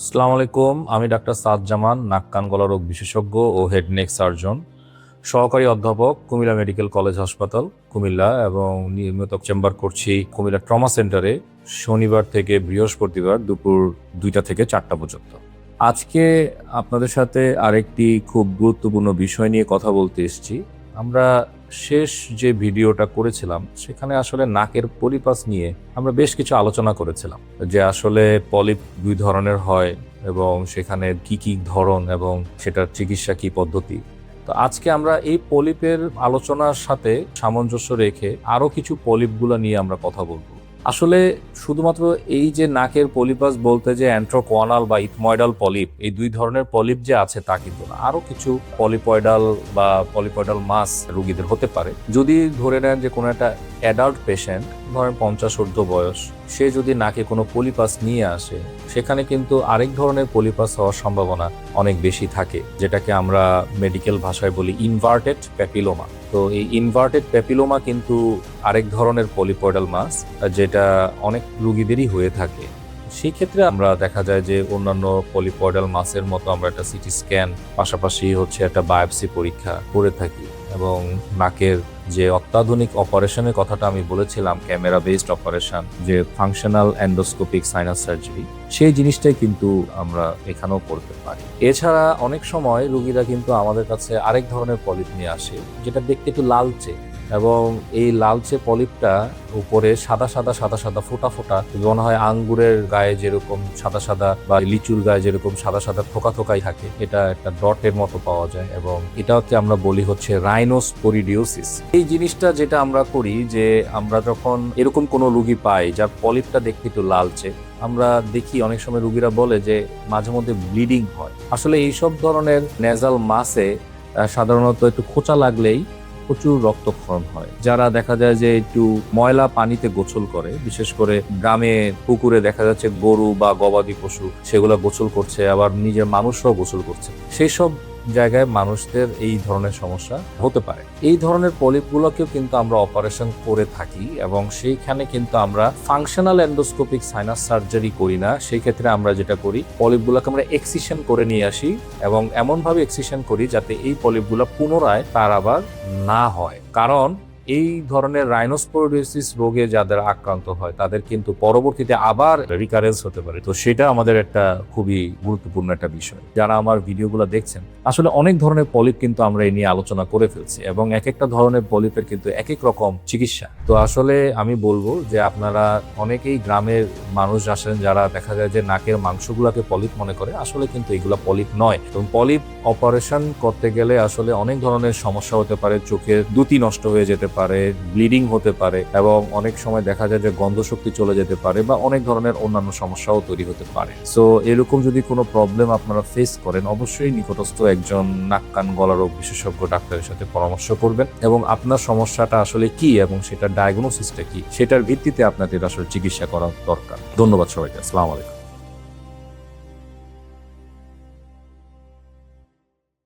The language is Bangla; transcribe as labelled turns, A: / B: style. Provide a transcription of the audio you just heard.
A: আসসালামু আলাইকুম, আমি ডাক্তার সাদ জামান, নাক কান গলা রোগ বিশেষজ্ঞ ও হেড নেক সার্জন। সহকারী অধ্যাপক, কুমিল্লা মেডিকেল কলেজ হাসপাতাল, কুমিল্লা এবং নিয়মিত চেম্বার করছি কুমিল্লা ট্রমা সেন্টারে শনিবার থেকে বৃহস্পতিবার দুপুর দুইটা থেকে চারটা পর্যন্ত। আজকে আপনাদের সাথে আরেকটি খুব গুরুত্বপূর্ণ বিষয় নিয়ে কথা বলতে এসেছি। আমরা শেষ যে ভিডিওটা করেছিলাম, সেখানে আসলে নাকের পলিপাস নিয়ে আমরা বেশ কিছু আলোচনা করেছিলাম যে আসলে পলিপ দুই ধরনের হয় এবং সেখানে কি কি ধরন এবং সেটার চিকিৎসা কি পদ্ধতি। তো আজকে আমরা এই পলিপের আলোচনার সাথে সামঞ্জস্য রেখে আরও কিছু পলিপগুলো নিয়ে আমরা কথা বলব। আসলে শুধুমাত্র এই যে নাকের পলিপাস বলতে যে অ্যান্ট্রোকোয়ানাল বা ইথময়ডাল পলিপ, এই দুই ধরনের পলিপ যে আছে তা কিন্তু না। আরও কিছু পলিপয়ডাল বা পলিপয়ডাল মাস রুগীদের হতে পারে। যদি ধরে নেন যে কোনো একটা অ্যাডাল্ট পেশেন্ট, ধরেন পঞ্চাশ ঊর্ধ্ব বয়স সে যদি নাকে কোনো পলিপাস নিয়ে আসে, সেখানে কিন্তু আরেক ধরনের পলিপাস হওয়ার সম্ভাবনা অনেক বেশি থাকে, যেটাকে আমরা মেডিকেল ভাষায় বলি ইনভার্টেড প্যাপিলোমা তো এই ইনভার্টেড প্যাপিলোমা কিন্তু আরেক ধরনের পলিপয়েডাল মাস যেটা অনেক রুগীদেরই হয়ে থাকে। সেই ক্ষেত্রে আমরা দেখা যায় যে অন্যান্য পলিপয়ডাল মাসের মতো আমরা একটা সিটি স্ক্যান পাশাপাশি হচ্ছে একটা বায়োপসি পরীক্ষা করে থাকি এবং নাকের যে অত্যাধুনিক অপারেশনের কথাটা আমি বলেছিলাম ক্যামেরা বেসড অপারেশন যে ফাংশনাল অ্যান্ডোস্কোপিক সাইনাস সার্জারি সেই জিনিসটাই কিন্তু আমরা এখানেও করতে পারি। এছাড়া অনেক সময় রুগীরা কিন্তু আমাদের কাছে আরেক ধরনের পলিপ নিয়ে আসে, যেটা দেখতে একটু লালচে। এবং এই লালচে পলিপটা উপরে সাদা সাদা সাদা সাদা ফোটা ফোটা মনে হয় আঙ্গুরের গায়ে যেরকম সাদা সাদা বা লিচুর গায়ে যেরকম সাদা সাদা থোকা থোকাই থাকে, এটা একটা ডটের মতো পাওয়া যায় এবং এটা হচ্ছে আমরা বলি হচ্ছে রাইনোস পরিডিওসিস এই জিনিসটা যেটা আমরা করি যে আমরা যখন এরকম কোনো রুগী পাই যার পলিপটা দেখতে একটু লালচে, আমরা দেখি অনেক সময় রুগীরা বলে যে মাঝে মধ্যে ব্লিডিং হয়। আসলে এইসব ধরনের নেজাল মাসে সাধারণত একটু খোঁচা লাগলেই প্রচুর রক্তক্ষরণ হয়। যারা দেখা যায় যে একটু ময়লা পানিতে গোসল করে, বিশেষ করে গ্রামে, পুকুরে দেখা যাচ্ছে গরু বা গবাদি পশু, সেগুলো গোসল করছে, আবার নিজের মানুষরাও গোসল করছে। সেই সব জায়গায় মানুষদের এই ধরনের সমস্যা হতে পারে। এই ধরনের পলিপগুলোকেও কিন্তু আমরা অপারেশন করে থাকি এবং সেইখানে কিন্তু আমরা ফাংশনাল এন্ডোস্কোপিক সাইনাস সার্জারি করি না। সেই ক্ষেত্রে আমরা যেটা করি, পলিপগুলোকে আমরা এক্সিশন করে নিয়ে আসি এবং এমনভাবে এক্সিশন করি যাতে এই পলিপগুলো পুনরায় তার আবার না হয়। কারণ এই ধরনের রাইনোস্পোরোডিসিস রোগে যাদের আক্রান্ত হয়, তাদের কিন্তু পরবর্তীতে আবার রিকারেন্স হতে পারে। তো সেটা আমাদের একটা খুবই গুরুত্বপূর্ণ একটা বিষয়। যারা আমার ভিডিওগুলো দেখছেন, আসলে অনেক ধরনের পলিপ কিন্তু আমরা এই নিয়ে আলোচনা করে ফেলছি এবং এক একটা ধরনের পলিপের কিন্তু এক এক রকম চিকিৎসা। তো আসলে আমি বলব যে আপনারা অনেকেই গ্রামের মানুষ আসেন যারা দেখা যায় যে নাকের মাংসগুলোকে পলিপ মনে করে, আসলে কিন্তু এগুলো পলিপ নয়। এবং পলিপ অপারেশন করতে গেলে আসলে অনেক ধরনের সমস্যা হতে পারে, চোখের দুতি নষ্ট হয়ে যেতে পারে ব্লিডিং হতে পারে এবং অনেক সময় দেখা যায় যে গন্ধ শক্তি চলে যেতে পারে বা অনেক ধরনের অন্যান্য সমস্যাও তৈরি হতে পারে। সো এরকম যদি কোনো প্রবলেম আপনারা ফেস করেন, অবশ্যই নিকটস্থ একজন নাক কান গলা রোগ বিশেষজ্ঞ ডাক্তারের সাথে পরামর্শ করবেন এবং আপনার সমস্যাটা আসলে কি এবং সেটার ডায়াগনোসিসটা কি, সেটার ভিত্তিতে আপনাদের আসলে চিকিৎসা করা দরকার। ধন্যবাদ সবাইকে, আসসালামু আলাইকুম।